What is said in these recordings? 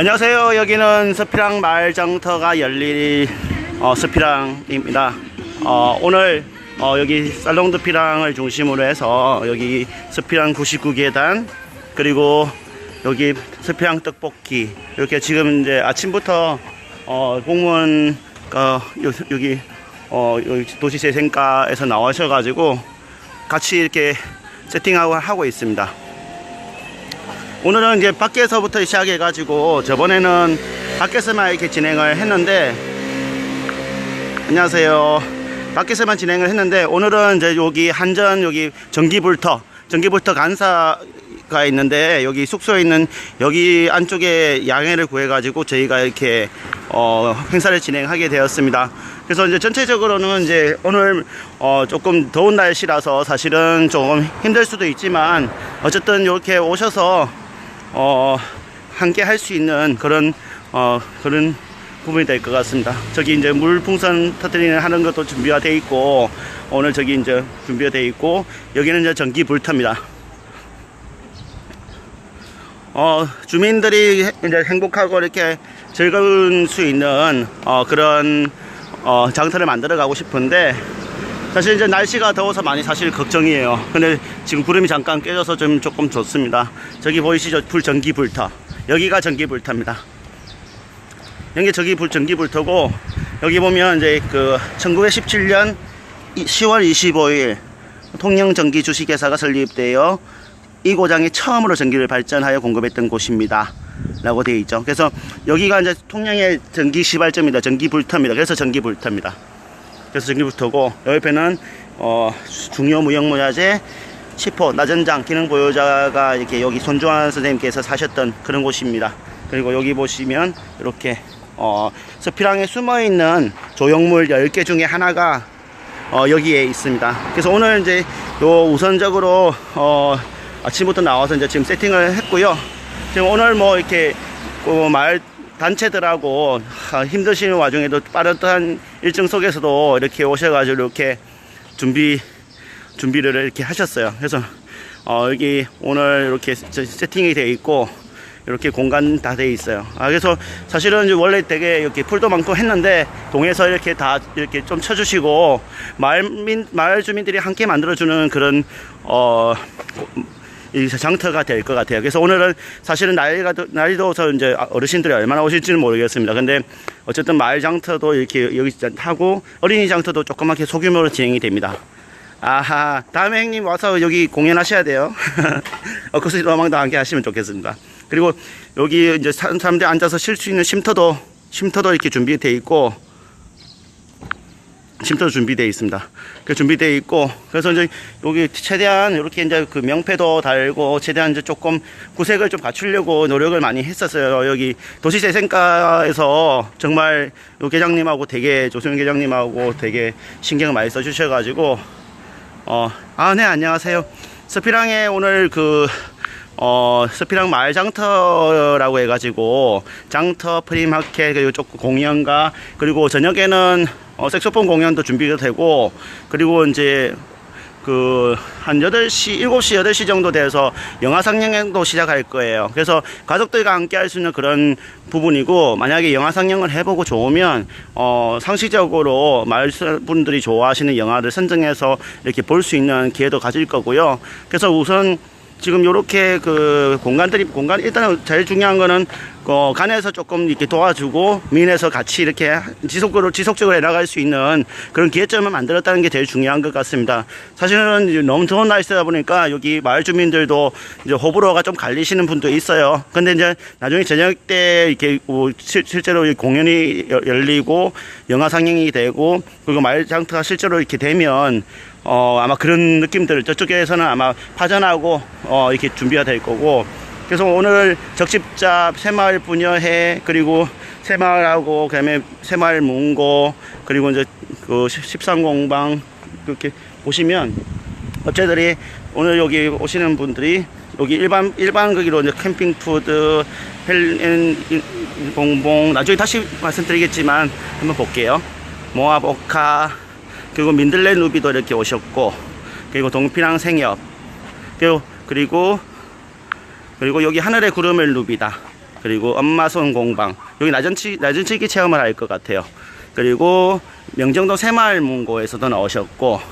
안녕하세요. 여기는 스피랑 마을 장터가 열릴 어, 스피랑입니다. 어, 오늘 어, 여기 살롱드 피랑을 중심으로 해서 여기 스피랑 99계단 그리고 여기 스피랑 떡볶이 이렇게 지금 이제 아침부터 어, 공무원 어, 요- 여기 어, 여기 도시재생과에서 나와셔가지고 같이 이렇게 세팅하고 하고 있습니다. 오늘은 이제 밖에서부터 시작해 가지고 저번에는 밖에서만 이렇게 진행을 했는데 안녕하세요. 밖에서만 진행을 했는데 오늘은 이제 여기 한전 여기 전기불터 전기불터 간사가 있는데 여기 숙소에 있는 여기 안쪽에 양해를 구해 가지고 저희가 이렇게 어, 행사를 진행하게 되었습니다. 그래서 이제 전체적으로는 이제 오늘 어, 조금 더운 날씨라서 사실은 조금 힘들 수도 있지만 어쨌든 이렇게 오셔서 어, 함께 할 수 있는 그런 어, 그런 부분이 될 것 같습니다. 저기 이제 물 풍선 터뜨리는 하는 것도 준비가 돼 있고 오늘 저기 이제 준비가 돼 있고 여기는 이제 전기 불터입니다. 어, 주민들이 이제 행복하고 이렇게 즐거운 수 있는 어, 그런 어, 장터를 만들어 가고 싶은데 사실 이제 날씨가 더워서 많이 사실 걱정이에요. 근데 지금 구름이 잠깐 깨져서 좀 조금 좋습니다. 저기 보이시죠? 불 전기 불터. 여기가 전기 불터입니다. 여기 저기 불 전기 불터고 여기 보면 이제 그 1917년 10월 25일 통영 전기 주식회사가 설립되어 이 고장이 처음으로 전기를 발전하여 공급했던 곳입니다. 라고 되어 있죠. 그래서 여기가 이제 통영의 전기 시발점입니다. 전기 불터입니다. 그래서 전기 불터입니다. 그래서 전기부터고 옆에는 어, 중요 무형문화재 10호 나전장 기능 보유자가 이렇게 여기 손주환 선생님께서 사셨던 그런 곳입니다. 그리고 여기 보시면 이렇게 어, 서피랑에 숨어 있는 조형물 10개 중에 하나가 어, 여기에 있습니다. 그래서 오늘 이제 요 우선적으로 어, 아침부터 나와서 이제 지금 세팅을 했고요. 지금 오늘 뭐 이렇게 그 마을 단체들하고 아, 힘드시는 와중에도 빠듯한 일정 속에서도 이렇게 오셔가지고 이렇게 준비 준비를 이렇게 하셨어요. 그래서 어, 여기 오늘 이렇게 세- 세팅이 되어 있고 이렇게 공간 다 되어 있어요. 아 그래서 사실은 원래 되게 이렇게 풀도 많고 했는데 동에서 이렇게 다 이렇게 좀 쳐주시고 마을 민 마을 주민들이 함께 만들어주는 그런 어. 이 장터가 될 것 같아요. 그래서 오늘은 사실은 날이가 더- 날이 더워서 이제 어르신들이 얼마나 오실지는 모르겠습니다. 근데 어쨌든 마을 장터도 이렇게 여기 하고 어린이 장터도 조그맣게 소규모로 진행이 됩니다. 아하, 다음에 형님 와서 여기 공연하셔야 돼요. 어쿠스틱 로망도 함께 하시면 좋겠습니다. 그리고 여기 이제 사- 사람들이 앉아서 쉴 수 있는 쉼터도 쉼터도 이렇게 준비되어 있고 쉼터 준비되어 있습니다. 그 준비되어 있고 그래서 이제 여기 최대한 이렇게 이제 그 명패도 달고 최대한 이제 조금 구색을 좀 갖추려고 노력을 많이 했었어요. 여기 도시재생과에서 정말 요 계장님하고 되게 조수영 계장님하고 되게 신경을 많이 써주셔가지고 어, 아, 네, 안녕하세요. 스피랑에 오늘 그, 어, 스피랑 마을 장터라고 해가지고, 장터 프리마켓, 그리고 쪽 공연과, 그리고 저녁에는, 어, 색소폰 공연도 준비가 되고, 그리고 이제, 그, 한 8시, 7시, 8시 정도 돼서 영화 상영도 시작할 거예요. 그래서 가족들과 함께 할 수 있는 그런 부분이고, 만약에 영화 상영을 해보고 좋으면, 어, 상시적으로 마을 분들이 좋아하시는 영화를 선정해서 이렇게 볼 수 있는 기회도 가질 거고요. 그래서 우선 지금 요렇게 그 공간들이 공간 일단 제일 중요한 거는 어, 간에서 조금 이렇게 도와주고 민에서 같이 이렇게 지속적으로 지속적으로 해나갈 수 있는 그런 기회점을 만들었다는 게 제일 중요한 것 같습니다. 사실은 너무 더운 날씨다 보니까 여기 마을 주민들도 이제 호불호가 좀 갈리시는 분도 있어요. 근데 이제 나중에 저녁 때 이렇게 뭐 실, 실제로 이 공연이 열- 열리고 영화 상영이 되고 그리고 마을 장터가 실제로 이렇게 되면 어, 아마 그런 느낌들 저쪽에서는 아마 파전하고 어, 이렇게 준비가 될 거고. 그래서 오늘 적십잡 새마을 분여회 그리고 새마을하고 그다음에 새마을 문고 그리고 이제 그 13공방 이렇게 보시면 업체들이 오늘 여기 오시는 분들이 여기 일반 일반 거기로 이제 캠핑 푸드 헬엔 봉봉 나중에 다시 말씀드리겠지만 한번 볼게요. 모아보카 그리고 민들레 누비도 이렇게 오셨고 그리고 동피랑 생협 그리고 그리고 그리고 여기 하늘의 구름을 누비다 그리고 엄마 손 공방 여기 낮은 치 낮은 치기 체험을 할 것 같아요. 그리고 명정동 새마을 문고에서도 나오셨고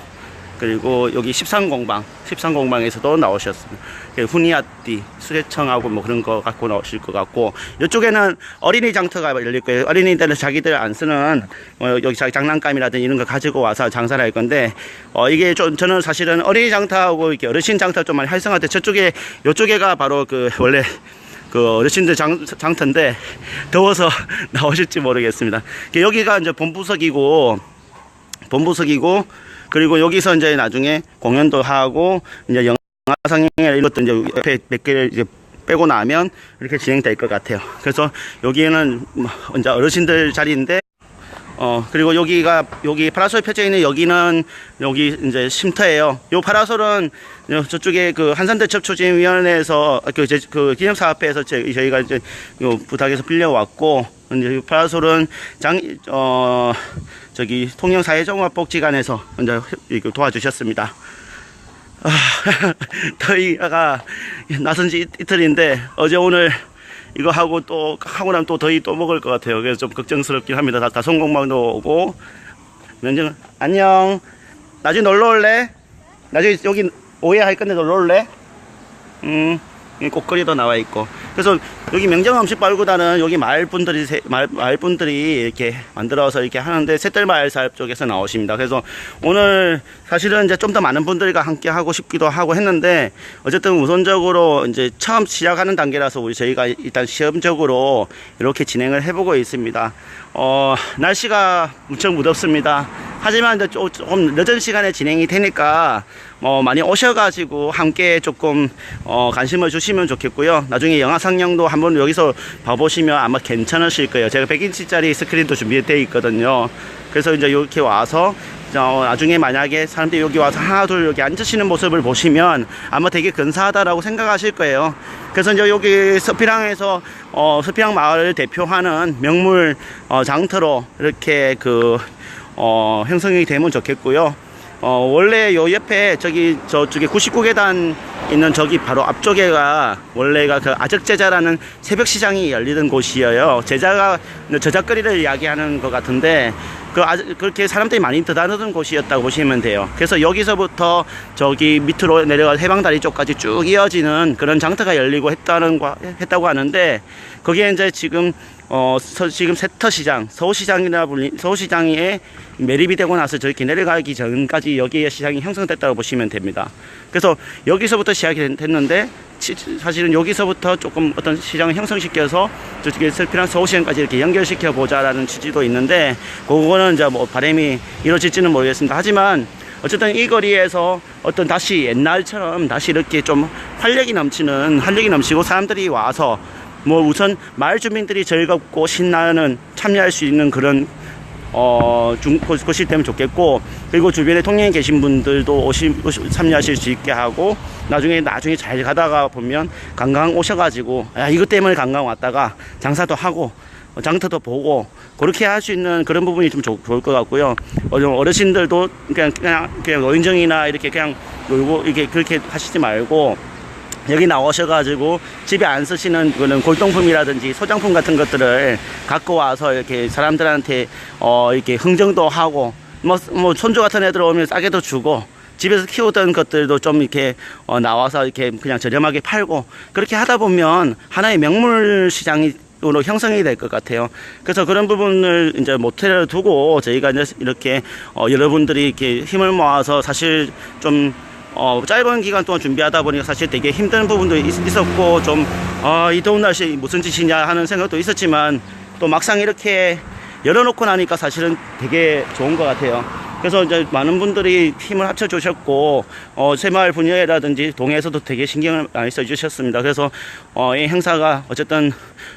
그리고 여기 13공방 13공방에서도 나오셨습니다. 그 후니아띠 수레청하고 뭐 그런 거 갖고 나오실 것 같고 이쪽에는 어린이 장터가 열릴 거예요. 어린이들은 자기들 안 쓰는 뭐 여기 자기 장난감이라든지 이런 거 가지고 와서 장사를 할 건데 어 이게 좀 저는 사실은 어린이 장터하고 이렇게 어르신 장터 좀 많이 활성화돼 저쪽에 이쪽에가 바로 그 원래 그 어르신들 장, 장터인데 더워서 나오실지 모르겠습니다. 여기가 이제 본부석이고 본부석이고 그리고 여기서 이제 나중에 공연도 하고 이제 영화 상영 이것도 이제 옆에 몇 개를 이제 빼고 나면 이렇게 진행될 것 같아요. 그래서 여기는 뭐 이제 어르신들 자리인데 어 그리고 여기가 여기 파라솔 펴져 있는 여기는 여기 이제 쉼터예요. 요 파라솔은 요 저쪽에 그 한산대첩 추진위원회에서 그, 이제 그 기념사업회에서 제- 저희가 이제 요 부탁해서 빌려왔고 이제 이 파라솔은 장 어 저기 통영사회종합복지관에서 이제 도와주셨습니다. 아, 더위가 나선 지 이- 이틀인데 어제 오늘 이거 하고 또 하고 나면 또 더위 또 먹을 것 같아요. 그래서 좀 걱정스럽긴 합니다. 다, 다 성공방도 오고 면접 안녕. 나중에 놀러 올래? 나중에 여기 오해할 건데 놀러 올래? 음. 여기 꽃거리도 나와 있고 그래서 여기 명정 음식 발구단은 여기 마을 분들이 세- 마을, 마을 분들이 이렇게 만들어서 이렇게 하는데 셋들마을 사업 쪽에서 나오십니다. 그래서 오늘 사실은 이제 좀 더 많은 분들과 함께 하고 싶기도 하고 했는데 어쨌든 우선적으로 이제 처음 시작하는 단계라서 우리 저희가 일단 시험적으로 이렇게 진행을 해보고 있습니다. 어 날씨가 무척 무덥습니다. 하지만 이제 조- 조금 늦은 시간에 진행이 되니까 뭐 많이 오셔가지고 함께 조금 어, 관심을 주시면 좋겠고요. 나중에 영화 상영도 한번 여기서 봐보시면 아마 괜찮으실 거예요. 제가 100인치짜리 스크린도 준비되어 있거든요. 그래서 이제 이렇게 와서 어, 나중에 만약에 사람들이 여기 와서 하나 둘 여기 앉으시는 모습을 보시면 아마 되게 근사하다라고 생각하실 거예요. 그래서 이제 여기 서피랑에서 어, 서피랑 마을을 대표하는 명물 어, 장터로 이렇게 그 어, 형성이 되면 좋겠고요. 어, 원래 요 옆에 저기 저쪽에 99계단 있는 저기 바로 앞쪽에가 원래가 그 아적제자라는 새벽 시장이 열리던 곳이에요. 제자가 저작거리를 이야기하는 것 같은데 그 아주 그렇게 사람들이 많이 드나드는 곳이었다고 보시면 돼요. 그래서 여기서부터 저기 밑으로 내려가 해방다리 쪽까지 쭉 이어지는 그런 장터가 열리고 했다는 거 했다고 하는데 거기에 이제 지금 어 서- 지금 세터시장 서울시장이나 불리 서울시장에 매립이 되고 나서 저렇게 내려가기 전까지 여기에 시장이 형성됐다고 보시면 됩니다. 그래서 여기서부터 시작이 됐- 됐는데 치- 사실은 여기서부터 조금 어떤 시장을 형성시켜서 저쪽에 설피랑 서울시장까지 이렇게 연결시켜 보자라는 취지도 있는데 그거는 이제 뭐 바람이 이루어질지는 모르겠습니다. 하지만 어쨌든 이 거리에서 어떤 다시 옛날처럼 다시 이렇게 좀 활력이 넘치는 활력이 넘치고 사람들이 와서 뭐 우선 마을 주민들이 즐겁고 신나는 참여할 수 있는 그런 어, 중, 곳- 곳이 되면 좋겠고, 그리고 주변에 통영에 계신 분들도 오시, 오시- 참여하실 수 있게 하고, 나중에, 나중에 잘 가다가 보면 관광 오셔가지고, 야, 이것 때문에 관광 왔다가 장사도 하고, 어, 장터도 보고, 그렇게 할 수 있는 그런 부분이 좀 좋, 좋을 것 같고요. 어, 좀 어르신들도 그냥, 그냥, 그냥 노인정이나 이렇게 그냥 놀고, 이렇게 그렇게 하시지 말고, 여기 나오셔가지고 집에 안 쓰시는 그런 골동품이라든지 소장품 같은 것들을 갖고 와서 이렇게 사람들한테 어 이렇게 흥정도 하고 뭐, 뭐 손주 같은 애들 오면 싸게도 주고 집에서 키우던 것들도 좀 이렇게 어 나와서 이렇게 그냥 저렴하게 팔고 그렇게 하다 보면 하나의 명물 시장이 으로 형성이 될 것 같아요. 그래서 그런 부분을 이제 모텔을 두고 저희가 이제 이렇게 어 여러분들이 이렇게 힘을 모아서 사실 좀 어, 짧은 기간 동안 준비하다 보니까 사실 되게 힘든 부분도 있, 었고 좀, 아, 이 더운 날씨에 무슨 짓이냐 하는 생각도 있었지만 또 막상 이렇게 열어놓고 나니까 사실은 되게 좋은 것 같아요. 그래서 이제 많은 분들이 힘을 합쳐 주셨고, 어, 새마을 분야라든지 동해에서도 되게 신경을 많이 써주셨습니다. 그래서, 어, 이 행사가 어쨌든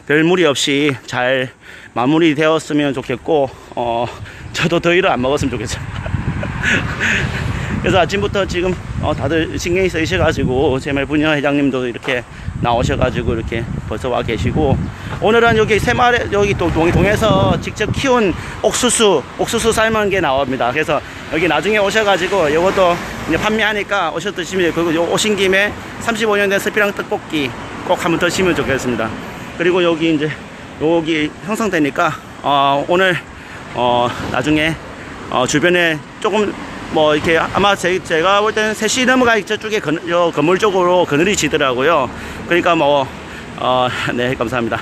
별 무리 없이 잘 마무리 되었으면 좋겠고, 어, 저도 더위를 안 먹었으면 좋겠어요. 그래서 아침부터 지금 어, 다들 신경이 쓰이셔가지고 제말 분야 회장님도 이렇게 나오셔가지고 이렇게 벌써 와 계시고 오늘은 여기 새마을에 여기 또 동- 동에서 직접 키운 옥수수 옥수수 삶은 게 나옵니다. 그래서 여기 나중에 오셔가지고 이것도 이제 판매하니까 오셔 드시면 그리고 요 오신 김에 35년 된 스피랑 떡볶이 꼭 한번 드시면 좋겠습니다. 그리고 여기 이제 여기 형성되니까 어, 오늘 어, 나중에 어, 주변에 조금 뭐 이렇게 아마 제, 제가 볼 때는 3시 넘어가 저쪽에 건, 저 건물 쪽으로 그늘이 지더라고요. 그러니까 뭐 어, 네, 감사합니다.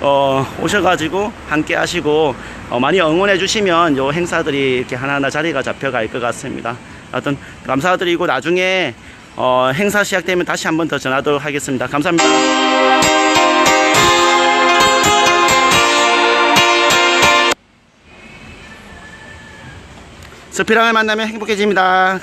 어, 오셔가지고 함께 하시고 어, 많이 응원해 주시면 요 행사들이 이렇게 하나하나 자리가 잡혀갈 것 같습니다. 하여튼 감사드리고 나중에 어, 행사 시작되면 다시 한번 더 전하도록 하겠습니다. 감사합니다. 스피랑을 만나면 행복해집니다.